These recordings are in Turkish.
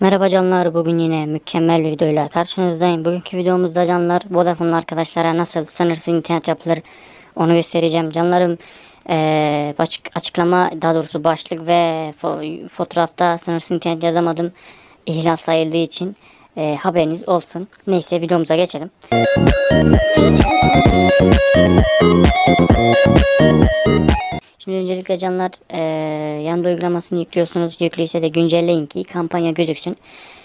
Merhaba canlar bugün yine mükemmel bir videoyla karşınızdayım. Bugünkü videomuzda canlar Vodafone'lu arkadaşlara nasıl sınırsız internet yapılır onu göstereceğim. Canlarım açık, açıklama daha doğrusu başlık ve fo- fotoğrafta sınırsız internet yazamadım. İhlal sayıldığı için eee, haberiniz olsun. Neyse videomuza geçelim. Öncelikle canlar eee Yanda uygulamasını yüklüyorsunuz. Yüklüyse de güncelleyin ki kampanya gözüksün.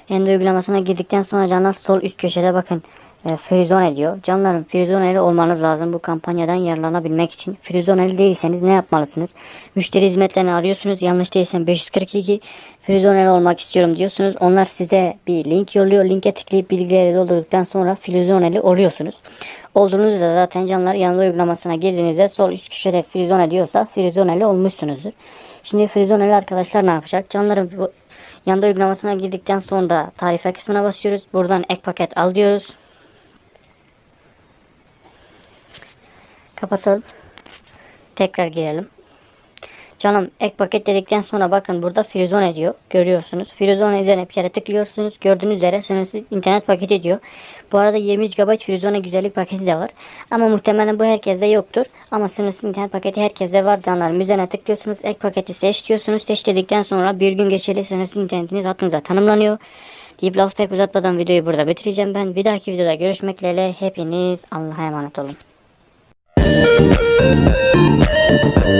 Yanda uygulamasına girdikten sonra canlar sol üst köşede bakın e, Frizone diyor. Canlarım Frizoneli olmanız lazım bu kampanyadan yararlanabilmek için. Frizoneli değilseniz ne yapmalısınız? Müşteri hizmetlerini arıyorsunuz. Yanlış değilsem 542 Frizoneli olmak istiyorum diyorsunuz. Onlar size bir link yolluyor. Linke tıklayıp bilgileri doldurduktan sonra Frizoneli oluyorsunuz. Olduğunuzda zaten canlar yanında uygulamasına girdiğinizde sol üst köşede Frizone diyorsa Frizoneli olmuşsunuzdur. Şimdi Frizoneli arkadaşlar ne yapacak? Canlarım bu yanda uygulamasına girdikten sonra tarife kısmına basıyoruz. Buradan ek paket al diyoruz. Kapatalım. Tekrar girelim. Canım ek paket dedikten sonra bakın burada Frizone diyor. Görüyorsunuz. Frizone üzerine bir kere tıklıyorsunuz. Gördüğünüz üzere sınırsız internet paketi diyor. Bu arada 20 GB Frizone güzellik paketi de var. Ama muhtemelen bu herkeste yoktur. Ama sınırsız internet paketi herkeste var canlarım. Üzerine tıklıyorsunuz. Ek paketi seç diyorsunuz. Seç dedikten sonra bir gün geçerli sınırsız internetiniz hattınıza tanımlanıyor. Deyip laf pek uzatmadan videoyu burada bitireceğim ben. Bir dahaki videoda görüşmek dileğiyle hepiniz Allah'a emanet olun. Thank you.